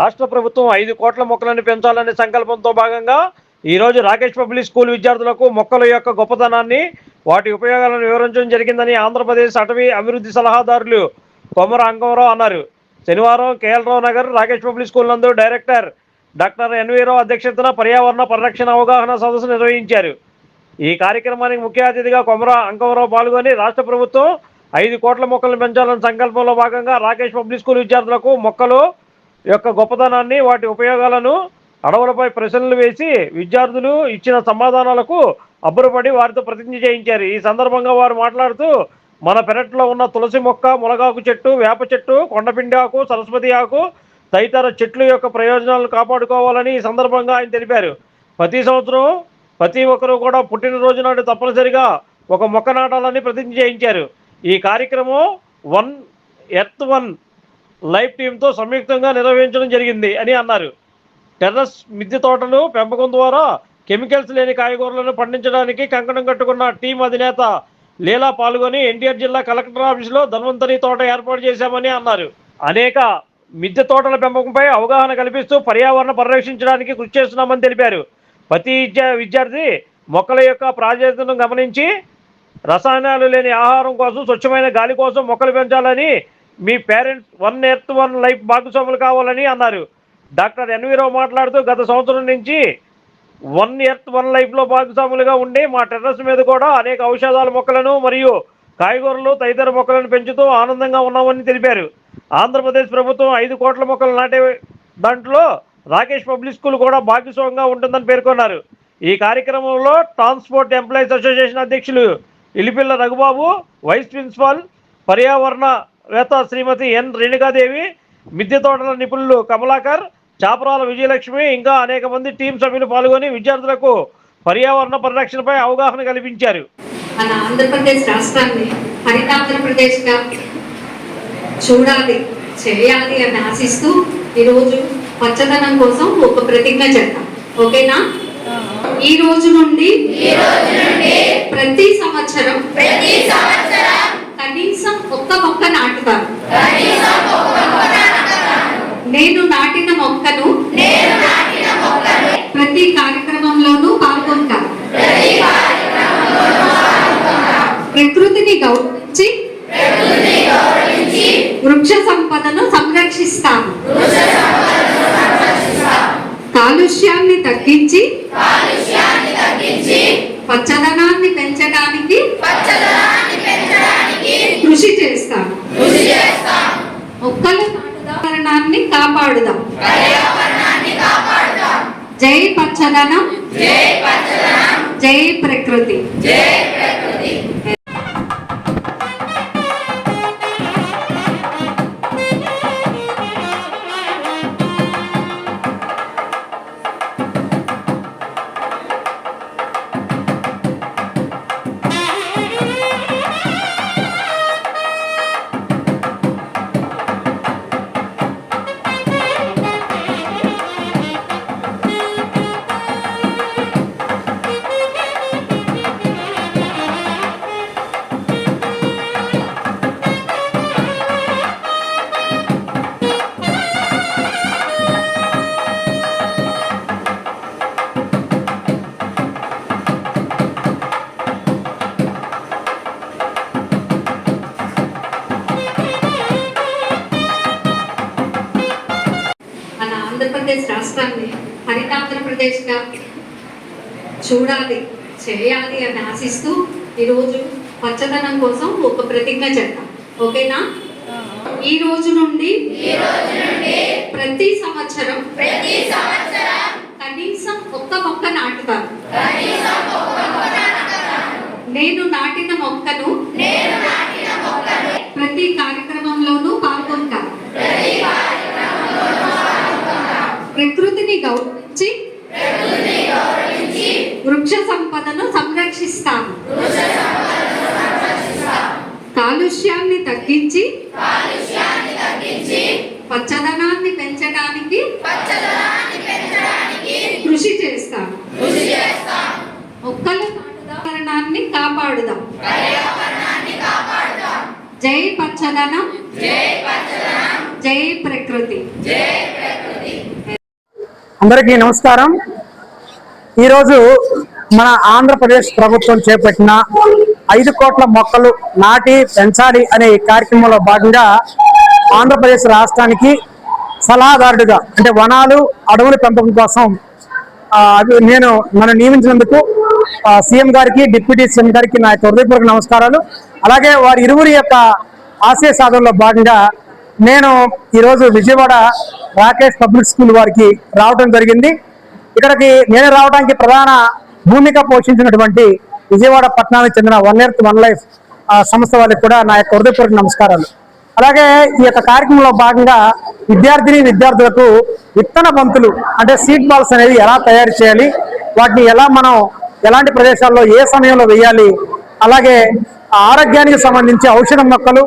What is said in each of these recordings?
రాష్ట్ర ప్రభుత్వం ఐదు కోట్ల మొక్కలను పెంచాలనే సంకల్పంతో భాగంగా ఈరోజు రాకేష్ పబ్లిక్ స్కూల్ విద్యార్థులకు మొక్కల యొక్క గొప్పతనాన్ని వాటి ఉపయోగాలను వివరించడం జరిగిందని ఆంధ్రప్రదేశ్ అటవీ అభివృద్ధి సలహాదారులు కొమర అంగమరావు అన్నారు. శనివారం కేఎల్రావు నగర్ రాకేష్ పబ్లిక్ స్కూల్ నందు డైరెక్టర్ డాక్టర్ ఎన్వీరావు అధ్యక్షతన పర్యావరణ పరిరక్షణ అవగాహన సదస్సు నిర్వహించారు. ఈ కార్యక్రమానికి ముఖ్య అతిథిగా కొమర అంకమరావు పాల్గొని రాష్ట్ర ప్రభుత్వం ఐదు కోట్ల మొక్కలను పెంచాలన్న సంకల్పంలో భాగంగా రాకేష్ పబ్లిక్ స్కూల్ విద్యార్థులకు మొక్కలు యొక్క గొప్పతనాన్ని వాటి ఉపయోగాలను అడవులపై ప్రశ్నలు వేసి విద్యార్థులు ఇచ్చిన సమాధానాలకు అబ్బురపడి వారితో ప్రతిజ్ఞ చేయించారు. ఈ సందర్భంగా వారు మాట్లాడుతూ మన పెరట్లో ఉన్న తులసి మొక్క మునగాకు చెట్టు వేప చెట్టు కొండపిండి ఆకు సరస్వతి ఆకు తదితర చెట్లు యొక్క ప్రయోజనాలను కాపాడుకోవాలని ఈ సందర్భంగా ఆయన తెలిపారు. ప్రతి సంవత్సరం ప్రతి ఒక్కరూ కూడా పుట్టినరోజు నాడు తప్పనిసరిగా ఒక మొక్క నాటాలని ప్రతిజ్ఞ చేయించారు. ఈ కార్యక్రమం వన్ ఎర్త్ వన్ లైఫ్ టీంతో సంయుక్తంగా నిర్వహించడం జరిగింది అని అన్నారు. టెర్రస్ మిద్దె తోటలు పెంపకం ద్వారా కెమికల్స్ లేని కాయగూరలను పండించడానికి కంకణం కట్టుకున్న టీం అధినేత లీలా పాల్గొని ఎన్టీఆర్ జిల్లా కలెక్టర్ ఆఫీసులో ధన్వంతరి తోట ఏర్పాటు చేశామని అన్నారు. అనేక మిద్దె తోటల పెంపకంపై అవగాహన కల్పిస్తూ పర్యావరణ పరిరక్షించడానికి కృషి చేస్తున్నామని తెలిపారు. ప్రతి విద్యా విద్యార్థి మొక్కల యొక్క ప్రాధాన్యతను గమనించి రసాయనాలు లేని ఆహారం కోసం స్వచ్ఛమైన గాలి కోసం మొక్కలు పెంచాలని మీ parents one earth one life భాగస్వాములు కావాలని అన్నారు. డాక్టర్ ఎన్వీరావు మాట్లాడుతూ గత సంవత్సరం నుంచి వన్ ఎర్త్ వన్ లైఫ్లో భాగస్వాములుగా ఉండి మా టెర్రస్ మీద కూడా అనేక ఔషధాల మొక్కలను మరియు కాయగూరలు తదితర మొక్కలను పెంచుతూ ఆనందంగా ఉన్నామని తెలిపారు. ఆంధ్రప్రదేశ్ ప్రభుత్వం ఐదు కోట్ల మొక్కలు నాటే దాంట్లో రాకేష్ పబ్లిక్ స్కూల్ కూడా భాగస్వామ్యంగా ఉంటుందని పేర్కొన్నారు. ఈ కార్యక్రమంలో ట్రాన్స్పోర్ట్ ఎంప్లాయీస్ అసోసియేషన్ అధ్యక్షులు ఇలిపిల్ల రఘుబాబు వైస్ ప్రిన్సిపాల్ పర్యావరణ పర్యావరణవేత్త శ్రీమతి ఎన్ రేణుకాదేవి మిద్దె తోటల నిపుణులు కమలాకర్ చాపరాల విజయలక్ష్మి ఇంకా అనేక మంది టీం సభ్యులు పాల్గొని విద్యార్థులకు పర్యావరణ పరిరక్షణపై అవగాహన కల్పించారు. మన ఆంధ్రప్రదేశ్ రాష్ట్రాన్ని హరితాంధ్రప్రదేశ్గా చూడాలి చేయాలి అని ఆశిస్తూ ఈరోజు పచ్చదనం కోసం ఒక ప్రతిజ్ఞ చేద్దాం. ఓకేనా? ఈ రోజు నుండి ప్రతి సంవత్సరం కనీసం ఒక్క మొక్క నాటుతాను. నేను నాటిన మొక్కను ప్రతి కార్యక్రమంలోనూ పాల్గొంటాను. ప్రకృతిని గౌరవించి వృక్ష సంపదను సంరక్షిస్తాము కాలుష్యాన్ని తగ్గించి పచ్చదనాన్ని పెంచడానికి కృషి చేస్తాను మొక్కల పర్యావరణాన్ని కాపాడుదాం. జై పచ్చదనం. జై ప్రకృతి. మంచిగా చూడాలి. చేయాలి అని ఆశిస్తూ ఈరోజు పచ్చదనం కోసం ఒక ప్రతిజ్ఞ చేద్దాం. ఓకేనా? ఈ రోజు నుండి ప్రతి సంవత్సరం కనీసం ఒక్క మొక్క నాటుతాను. నేను నాటిన మొక్కను ప్రతి కార్యక్రమంలోనూ పాల్గొంటాను ప్రకృతిని గౌరవించి వృక్ష సంపదను సంరక్షిస్తాను కాలుష్యాన్ని తగ్గించి పచ్చదనాన్ని పెంచడానికి కృషి చేస్తాను మొక్కల పర్యావరణాన్ని కాపాడుదాం. జై పచ్చదనం. జై ప్రకృతి. అందరికీ నమస్కారం. ఈరోజు మన ఆంధ్రప్రదేశ్ ప్రభుత్వం చేపట్టిన ఐదు కోట్ల మొక్కలు నాటి పెంచాలి అనే ఈ కార్యక్రమంలో భాగంగా ఆంధ్రప్రదేశ్ రాష్ట్రానికి సలహాదారుడిగా అంటే వనాలు అడవుల పెంపకం కోసం నేను నన్ను నియమించినందుకు సీఎం గారికి డిప్యూటీ సీఎం గారికి నా యొక్క హృదయపూర్వక నమస్కారాలు. అలాగే వారి ఇరువురి యొక్క ఆశయ సాధనలో భాగంగా నేను ఈరోజు విజయవాడ రాకేష్ పబ్లిక్ స్కూల్ వారికి రావడం జరిగింది. ఇక్కడికి నేను రావడానికి ప్రధాన భూమిక పోషించినటువంటి విజయవాడ పట్టణానికి చెందిన వన్ ఎర్త్ వన్ లైఫ్ సంస్థ వాళ్ళకి కూడా నా యొక్క హృదయపూర్వక నమస్కారాలు. అలాగే ఈ యొక్క కార్యక్రమంలో భాగంగా విద్యార్థిని విద్యార్థులకు విత్తన బంతులు అంటే సీడ్ బాల్స్ అనేది ఎలా తయారు చేయాలి? వాటిని ఎలా మనం ఎలాంటి ప్రదేశాల్లో ఏ సమయంలో వేయాలి? అలాగే ఆరోగ్యానికి సంబంధించి ఔషధ మొక్కలు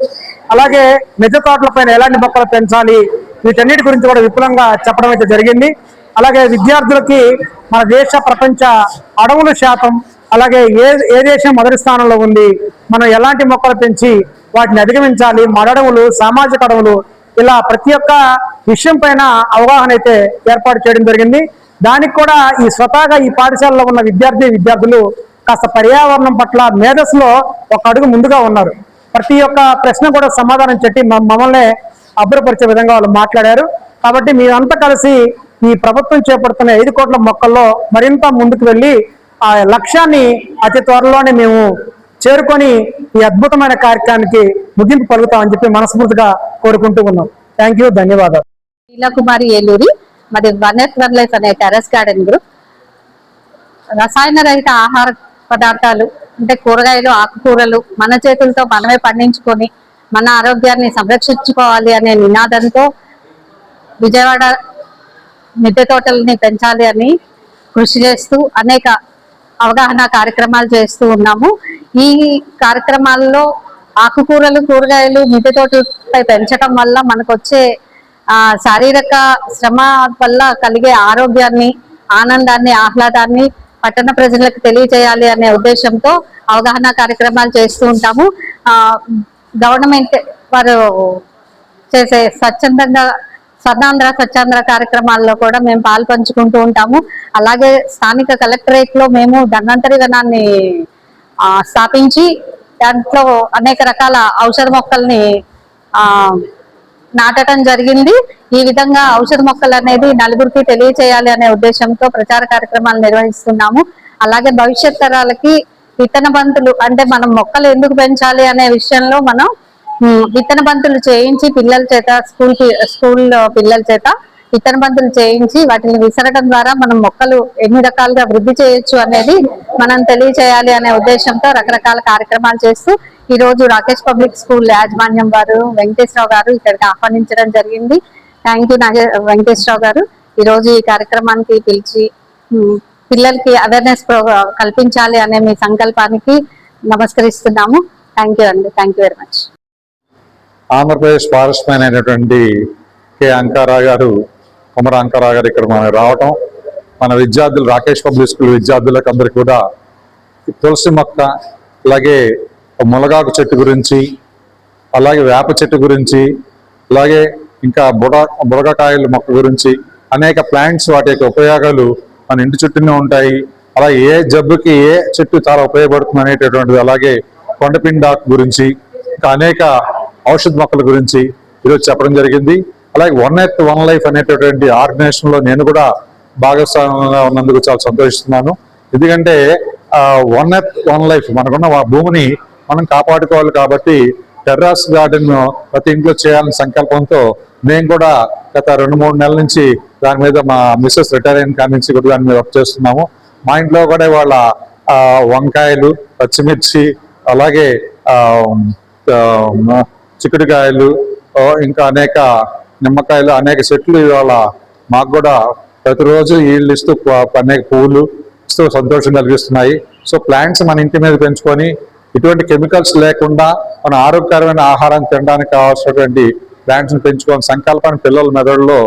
అలాగే మిద్దె తోటలపైన ఎలాంటి మొక్కలు పెంచాలి? వీటన్నిటి గురించి కూడా విపులంగా చెప్పడం అయితే జరిగింది. అలాగే విద్యార్థులకి మన దేశ ప్రపంచ అడవుల శాతం అలాగే ఏ ఏ దేశం మొదటి స్థానంలో ఉంది మనం ఎలాంటి మొక్కలు పెంచి వాటిని అధిగమించాలి మడడవులు సామాజిక అడవులు ఇలా ప్రతి ఒక్క విషయం పైన అవగాహన అయితే ఏర్పాటు చేయడం జరిగింది. దానికి కూడా ఈ స్వతహాగా ఈ పాఠశాలలో ఉన్న విద్యార్థి విద్యార్థులు కాస్త పర్యావరణం పట్ల మేధస్సులో ఒక అడుగు ముందుగా ఉన్నారు. ప్రతి ఒక్క ప్రశ్న కూడా సమాధానం చెట్టి మ- మమ్మల్ని అభ్రపరిచే విధంగా వాళ్ళు మాట్లాడారు. కాబట్టి మీరంతా కలిసి ఈ ప్రభుత్వం చేపడుతున్న ఐదు కోట్ల మొక్కల్లో మరింత ముందుకు వెళ్ళి ఆ లక్ష్యాన్ని అతి త్వరలోనే మేము చేరుకొని ఈ అద్భుతమైన కార్యక్రమానికి ముగింపు పలుకుతామని చెప్పి మనస్ఫూర్తిగా కోరుకుంటూ ఉన్నాం. థ్యాంక్ యూ ధన్యవాదాలు. కుమారి ఏలూరి మాది వన్ వన్ లైఫ్ అనే టెరస్ గార్డెన్ గ్రూప్. రసాయన రహిత ఆహార పదార్థాలు అంటే కూరగాయలు ఆకుకూరలు మన చేతులతో మనమే పండించుకొని మన ఆరోగ్యాన్ని సంరక్షించుకోవాలి అనే నినాదంతో విజయవాడ మిద్దె తోటలని పెంచాలి అని కృషి చేస్తూ అనేక అవగాహన కార్యక్రమాలు చేస్తూ ఉన్నాము. ఈ కార్యక్రమాల్లో ఆకుకూరలు కూరగాయలు మిద్దె తోటలపై పెంచడం వల్ల మనకు వచ్చే శారీరక శ్రమ వల్ల కలిగే ఆరోగ్యాన్ని ఆనందాన్ని ఆహ్లాదాన్ని పట్టణ ప్రజలకు తెలియజేయాలి అనే ఉద్దేశంతో అవగాహన కార్యక్రమాలు చేస్తూ ఉంటాము. గవర్నమెంట్ వారు చేసే స్వచ్ఛందంగా స్వర్ణాంధ్ర స్వచ్ఛాంధ్ర కార్యక్రమాల్లో కూడా మేము పాల్పంచుకుంటూ ఉంటాము. అలాగే స్థానిక కలెక్టరేట్లో మేము ధన్వంతరి వనాన్ని స్థాపించి దాంట్లో అనేక రకాల ఔషధ మొక్కల్ని ఆ నాటడం జరిగింది. ఈ విధంగా ఔషధ మొక్కలు అనేది నలుగురికి తెలియచేయాలి అనే ఉద్దేశంతో ప్రచార కార్యక్రమాలు నిర్వహిస్తున్నాము. అలాగే భవిష్యత్ తరాలకి విత్తన బంతులు అంటే మనం మొక్కలు ఎందుకు పెంచాలి అనే విషయంలో మనం విత్తన బంతులు చేయించి పిల్లల చేత స్కూల్ స్కూల్ పిల్లల చేత విత్తన బంతులు చేయించి వాటిని విసరడం ద్వారా మనం మొక్కలు ఎన్ని రకాలుగా వృద్ధి చేయొచ్చు అనేది మనం తెలియచేయాలి అనే ఉద్దేశంతో రకరకాల కార్యక్రమాలు చేస్తూ ఈ రోజు రాకేష్ పబ్లిక్ స్కూల్ యాజమాన్యం వారు వెంకటేశ్వరరావు గారు ఇక్కడికి ఆహ్వానించడం జరిగింది. థ్యాంక్ యూ నాగే వెంకటేశ్వరరావు గారు. ఈ రోజు ఈ కార్యక్రమానికి పిలిచి పిల్లలకి అవేర్నెస్ కల్పించాలి అనే మీ సంకల్పానికి నమస్కరిస్తున్నాము. థ్యాంక్ యూ అండి. Thank you very much Andhra Pradesh forest man అయినటువంటి కె. అంకారా గారు కుమర అంకారా గారు ఇక్కడ మనం రావటం. మన విద్యార్థులు రాకేష్ పబ్లిక్ స్కూల్ విద్యార్థులకు అందరికీ కూడా తులసి మొక్క అలాగే మునగాకు చెట్టు గురించి అలాగే వేప చెట్టు గురించి అలాగే ఇంకా బుడ బుడగకాయల మొక్క గురించి అనేక ప్లాంట్స్ వాటి యొక్క ఉపయోగాలు మన ఇంటి చుట్టూనే ఉంటాయి. అలా ఏ జబ్బుకి ఏ చెట్టు చాలా ఉపయోగపడుతుంది అనేటటువంటిది అలాగే కొండపిండాకు గురించి ఇంకా అనేక ఔషధ మొక్కల గురించి ఈరోజు చెప్పడం జరిగింది. అలాగే వన్ ఎర్త్ వన్ లైఫ్ అనేటటువంటి ఆర్గనైజేషన్లో నేను కూడా భాగస్వామ్యంగా ఉన్నందుకు చాలా సంతోషిస్తున్నాను. ఎందుకంటే వన్ ఎర్త్ వన్ లైఫ్ మనకున్న భూమిని మనం కాపాడుకోవాలి కాబట్టి టెర్రాస్ గార్డెన్ ప్రతి ఇంట్లో చేయాలని సంకల్పంతో మేము కూడా గత రెండు మూడు నెలల నుంచి దాని మీద మా మిస్సెస్ రిటైర్ అయిన కాడి నుంచి కూడా దాని మీద వర్క్ చేస్తున్నాము. మా ఇంట్లో కూడా వాళ్ళ వంకాయలు పచ్చిమిర్చి అలాగే చిక్కుడుకాయలు ఇంకా అనేక నిమ్మకాయలు అనేక చెట్లు ఇవాళ మాకు కూడా ప్రతిరోజు ఈళ్ళు ఇస్తూ అనేక పువ్వులు ఇస్తూ సంతోషం కలిగిస్తున్నాయి. సో ప్లాంట్స్ మన ఇంటి మీద పెంచుకొని ఇటువంటి కెమికల్స్ లేకుండా మన ఆరోగ్యకరమైన ఆహారం తినడానికి కావాల్సినటువంటి ప్లాంట్స్ని పెంచుకోవాలని సంకల్పాన్ని పిల్లల మెదడులో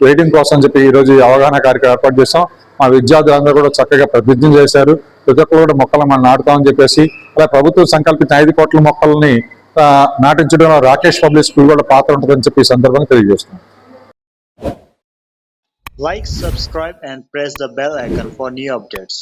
వెయిటింగ్ కోసం చెప్పి ఈరోజు అవగాహన కార్యక్రమం ఏర్పాటు చేసాం మా విద్యార్థులందరూ కూడా చక్కగా ప్రతిజ్ఞ చేశారు. ప్రతి ఒక్కరు కూడా మొక్కలు మనం నాటుతామని చెప్పేసి అలా ప్రభుత్వం సంకల్పించిన ఐదు కోట్ల మొక్కల్ని నాటించడంలో రాకేష్ పబ్లిక్ స్కూల్ కూడా పాత్ర ఉంటుందని చెప్పి ఈ సందర్భంగా తెలియజేస్తున్నాం Like, subscribe, and press the bell icon for new updates.